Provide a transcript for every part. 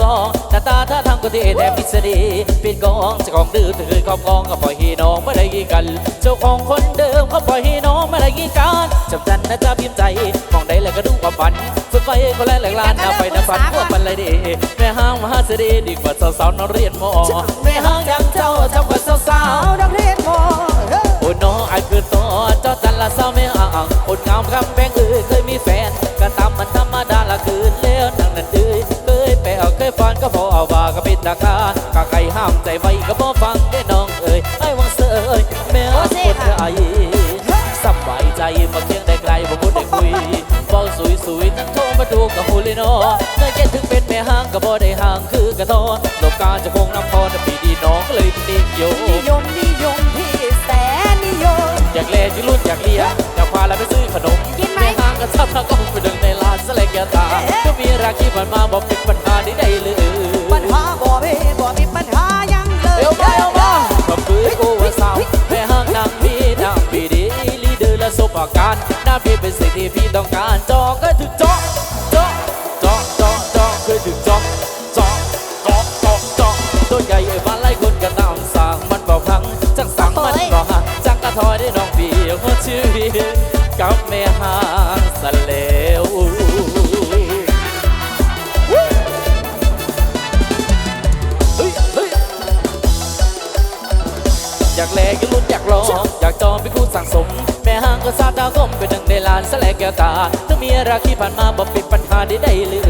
ว้แล้วเกินสาวสองหน้าตาท่าทางก็เท่แถมมิสดีปิดกองเจ้าของดื้อถือครอบครองก็ปล่อยให้น้องไม่ได้กีกัน เจ้าของคนเดิมเขาปล่อยให้น้องไม่ได้กีกันจำจันนะจ๊ะพิมพ์ใจมองได้แล้วก็ดูความฝันฝึกไฟคนแรกแหลกลานหน้าไฟหน้าฝันพวกมันเลยดีแม่ห้างมหาเสดีดีกว่าสาวๆน้องเรียนมอแม่ห้างยังเจ้าเจ้ากว่าสาวสาวดังเรียนมอเฮ้ยๆโอ้ สุยสุยๆทั้งโทรมาดูกับหูเลยเนาะเมื่อเก็ตถึงเป็นแม่ห้างก็บ่ได้ห่างคือกระทอนโลกการจะคงน้ำพอแต่ปีดีน้องก็เลยนิยมนิยมนิยมพี่แสนนิยมอยากแลจิรุ่นอยากเลียอยากพาเราไปซื้อขนมกินไหมแม่ห้างก็ชอบทั้งกองไปดึงในร้านสแลกแกตาก็มีราคีผ่านมา พี่เป็นสิ่งที่พี่ต้องการจอก็ถึงจอจอจอจอจอคือถึงจอจอจอจอจอต้นใหญ่เอ้บ้านไล่คนกันนำสั่งมันเบาพังจังสั่งมันบ่หักจังกระทอยได้น้องพี่หัวชีวิตกับแม่หางสเลวอยากแลกอยากลุ้นอยากลองอยากจองเป็นคู่สั่งสม แม่ห้างก็ซาดาวก้มเป็นหนึ่งานสแลกแก้วตาถ้ามีราคีผ่านมาบอกปิดปัญหาได้ได้เลย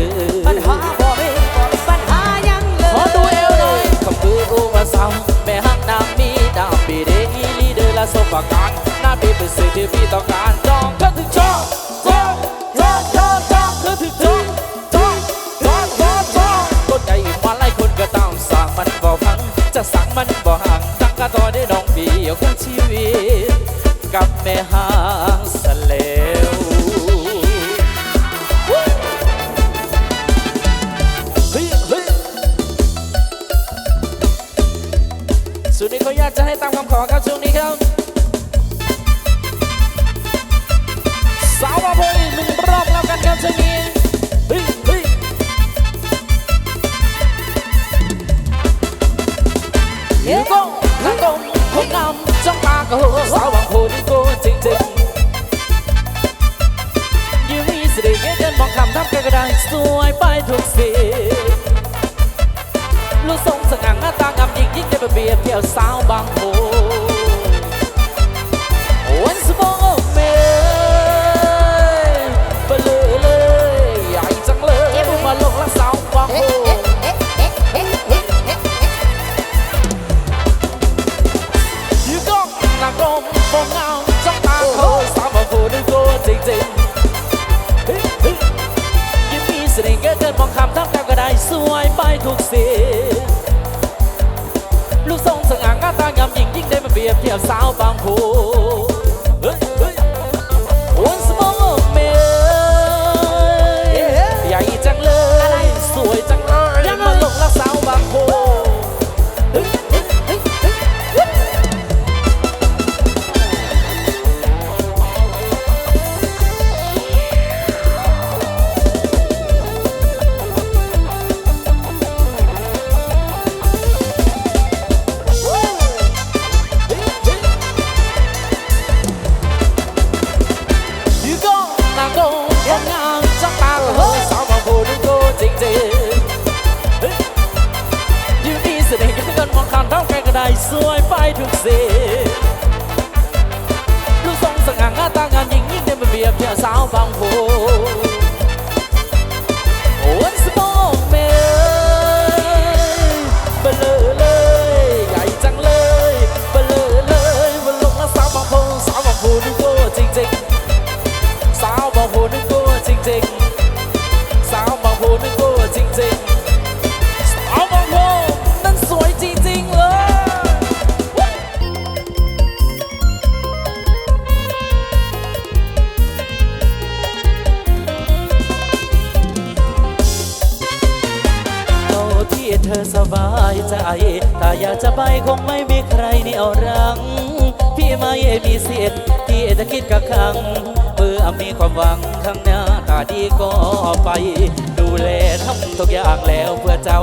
ปัญหาบ่มีบ่มีปัญหายังเลยขอดูเอวหน่อยคำปือรู้ว่าสาวแม่ห้างนางมีดาวปีเดอีลีเดอร์และสมการหน้าพี่เป็นสิ่งที่พี่ต้องการจองก็ถึงจองจองจองจองจองก็ถึงจองจองจองจองจองต้นใหญ่มาไล่คนก็ตามสั่งมันบ่พังจะสั่งมันบ่ห่างตั้งกระต่อได้น้องเบียวของชีวิตกับแม่ห้าง สวยไปทุกสีลูกทรงสง่างหน้าตางามยิ่งยิ่งได้ไปเบียดเที่ยวสาวบางโพ รียบเทียบสาวบางโพ ทุกสิ่งลูกทรงสง่างาตางานยิ่งยิ่งได้มาเบียบเทียบสาวบางโพ อสบายใจ ถ้าอยากจะไปคงไม่มีใครเนี่ยวรัง พี่ไม่มีสิทธิ์ที่จะคิดกักขังเมื่อมีความหวังข้างหน้าตาดีก็ไป ดูแลทำทุกอย่างแล้วเพื่อเจ้า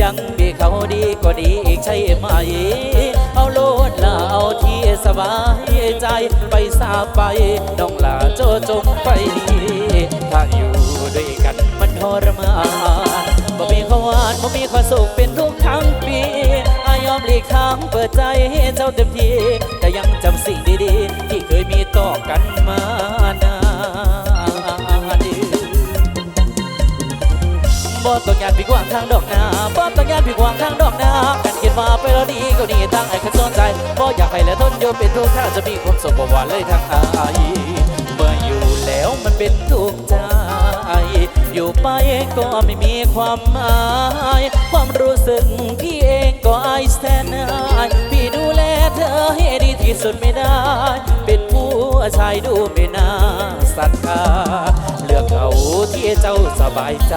ยังมีเขาดีก็ดีอีกใช่ไหม เอาโลดลาเอาที่สบายใจไปสาไปน้องลาโจจงไป ถ้าอยู่ด้วยกันมันทรมาน บ่มีความหวานบ่มีความสุขเป็นทุกทั้งปีอายอมหลีกทางเปิดใจให้เจ้าเต็มที่แต่ยังจำสิ่งดีๆ ที่เคยมีต่อกันมานานบ่ต้องยานพี่กวางทางดอกนาบ่ต้องยานพี่กวางทางดอกนากันคิดว่าไปแล้วดีก็ดีทางไอ้คนสนใจบ่อยากให้และทนอยู่เป็นทุกข์ถ้าจะมีความสุขบ่หวานเลยทางอายเมื่ออยู่แล้วมันเป็นทุกข์ใจ อยู่ไปก็ไม่มีความหมาย ความรู้สึกพี่เองก็อายแสนอายพี่ดูแลเธอให้ดีที่สุดไม่ได้ เป็นผู้ชายดูไม่น่าศรัทธาเลือกเขาที่เจ้าสบายใจ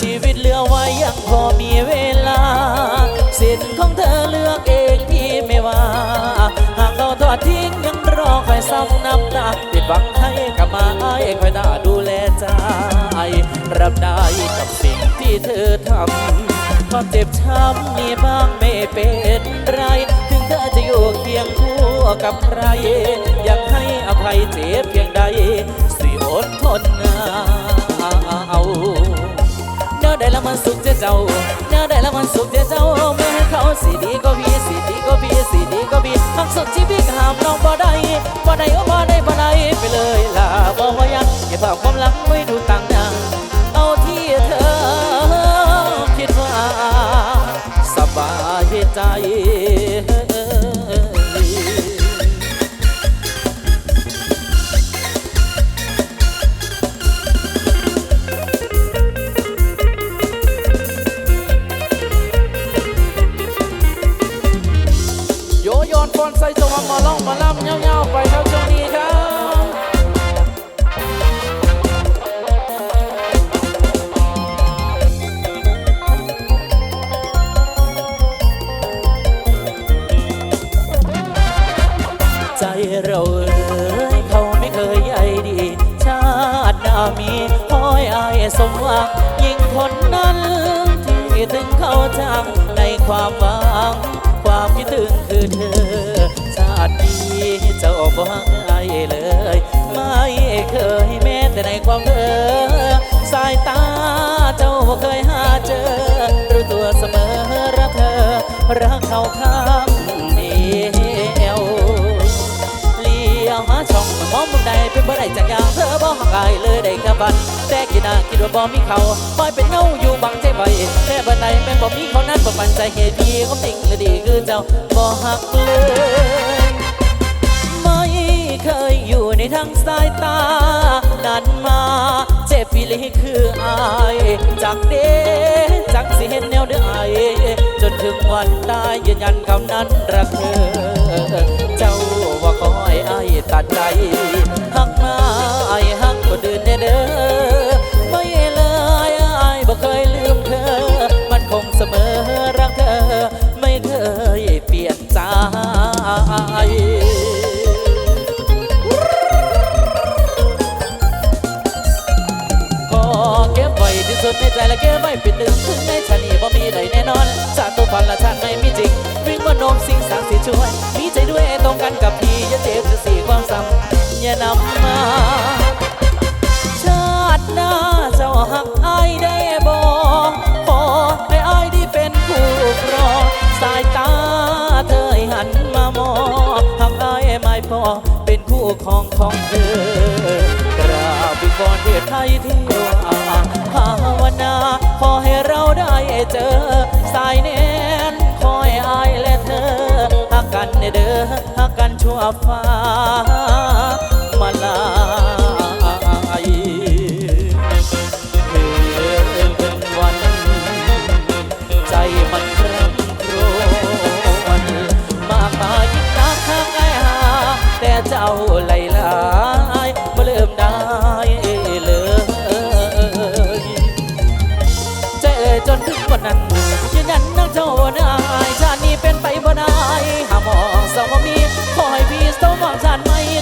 ชีวิตเหลือไว้ยังพอมีเวลา สิทธิ์ของเธอเลือกเองพี่ไม่ว่า หากเราทอดทิ้งยังรอคอยซ้ำน้ำตาผิดหวัง รับได้กับสิ่งที่เธอทำความเจ็บช้ำมีบ้างไม่เป็นไร ถึงเธอจะอยู่เคียงคู่กับใคร อยากให้อภัยเจ็บเพียงใด สิอดทนเอาเนื้อได้แล้วมันสุขเจ้าเจ้านื้อได้แล้วมันสุขเจ้าเจ้าเมื่อให้เขาสีดีก็พี่สีดีก็พี่สีดีก็พี่ทั้งสุดที่พี่ห้ามน้องบ่ได้บ่ได้ก็บ่ได้ ล่องมาล่ำเงาๆไปครับช่วงนี้ครับใจเราเอ้ยเขาไม่เคยใยดี ชาติหน้ามีคอยอายสมหวังยิ่งคนนั้น ที่ถึงเขาจังในความหวัง ความคิดถึงคือเธอ ติดีเจ้าบ่หักอายเลย ไม่เคยแม้แต่ในความเธอสายตาเจ้าบ่เคยหาเจอ รู้ตัวเสมอรักเธอ รักเขาข้างเดียวเลี้ยวหาช่องมองมุมใดเป็นบ่ได้จากอย่างเธอบ่หักอายเลยได้แค่ฝันแต่คิดนาคิดว่าบ่มีเขาคอยเป็นเงาอยู่บังใจไว้แค่บันไดแม่นบ่มีเขานั้นบ่ปันใจเหตุพี่เขาติ่งและดีคือเจ้าบ่หักเลย เคยอยู่ในทั้งสายตา นั้นมาเจ็บปีลีคืออายจากเด้จากสิเห็นแนวเด้ออายจนถึงวันตายยืนยันคำนั้นรักเธอ เจ้าว่าคอให้อายตัดใจ สุดในใจและเก็บไว้เป็นหนึ่งถึงในชาตินี้บ่มีใดแน่นอนชาติตัวพันละชาติไม่มีจริงวิ่งมาโน้มสิ่งศักดิ์สิช่วย มีใจด้วยตรงกันกับพี่อย่าเจ็บจะสีความซ้ำอย่านำมาชาติหน้าเจ้าหักอายได้บ่ขอให้อายได้เป็นผู้ครองสายตาเธอหันมามองหักอายไม่พอเป็นคู่ของของเธอกราบวิงวอนเทพไทยเท เจอ สายแน่นคอยอายและเธอหักกันเด้อหักกันชั่วฟ้ามาลาคืนวัน ใจมันคร่ำครวญมากมายิ่งนักข้างไอหาแต่เจ้าไหลลา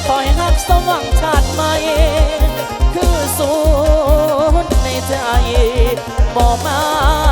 คอยห้หักสว่างชาติใหม่ คือสูนในใจบอกมา